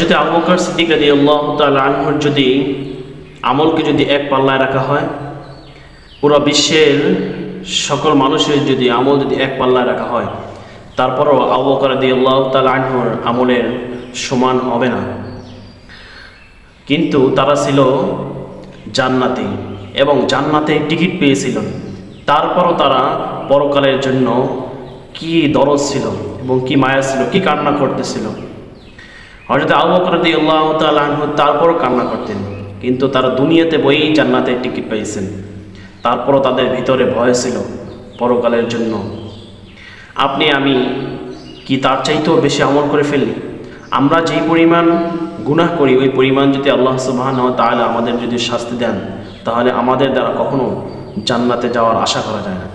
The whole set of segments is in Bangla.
যদি আবু সিদ্দিক রাজি আল্লাহ আনহুর যদি আমলকে যদি এক পাল্লায় রাখা হয়, পুরো বিশ্বের সকল মানুষের যদি আমল যদি এক পাল্লায় রাখা হয়, তারপরও আবু বকর রাজি আল্লাহ আনহুর আমলের সমান হবে না। কিন্তু তারা ছিল জান্নাতে এবং জান্নাতে টিকিট পেয়েছিল। তারপরও তারা পরকালের জন্য কি দরজ ছিল এবং কি মায়া ছিল, কি কান্না করতেছিল। হজরত আবু বকর আল্লাহ তালু তারপরও কান্না করতেন, কিন্তু তারা দুনিয়াতে বই জান্নাতে টিকিট পেয়েছেন তারপরও তাদের ভিতরে ভয় ছিল পরকালের জন্য। আপনি, আমি কি তার চাইতেও বেশি আমল করে ফেলি? আমরা যেই পরিমাণ গুনাহ করি, ওই পরিমাণ যদি আল্লাহ সুবাহ তাহলে আমাদের যদি শাস্তি দেন, তাহলে আমাদের দ্বারা কখনো জান্নাতে যাওয়ার আশা করা যায় না।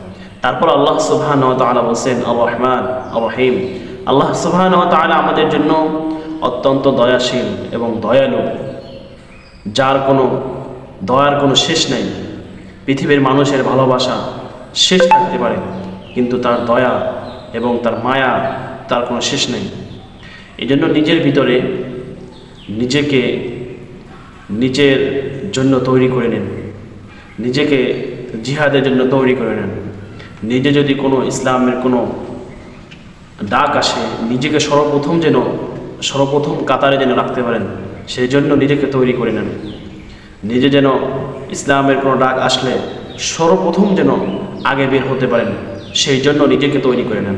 তারপর আল্লাহ সুবাহ তালা বলছেন আল রহমান আল আল্লাহ সুবাহ তালা আমাদের জন্য অত্যন্ত দয়াশীল এবং দয়ালু, যার কোনো দয়ার কোনো শেষ নেই। পৃথিবীর মানুষের ভালোবাসা শেষ থাকতে পারে, কিন্তু তার দয়া এবং তার মায়া তার কোনো শেষ নেই। এই জন্য নিজের ভিতরে নিজেকে নিজের জন্য তৈরি করে নেন। নিজেকে জিহাদের জন্য তৈরি করে নেন। নিজে যদি কোনো ইসলামের কোনো ডাক আসে, নিজেকে সর্বপ্রথম যেন, সর্বপ্রথম কাতারে যেন রাখতে পারেন, সেই জন্য নিজেকে তৈরি করে নেন। নিজে যেন ইসলামের কোনো ডাক আসলে সর্বপ্রথম যেন আগে বের হতে পারেন, সেই জন্য নিজেকে তৈরি করে নেন।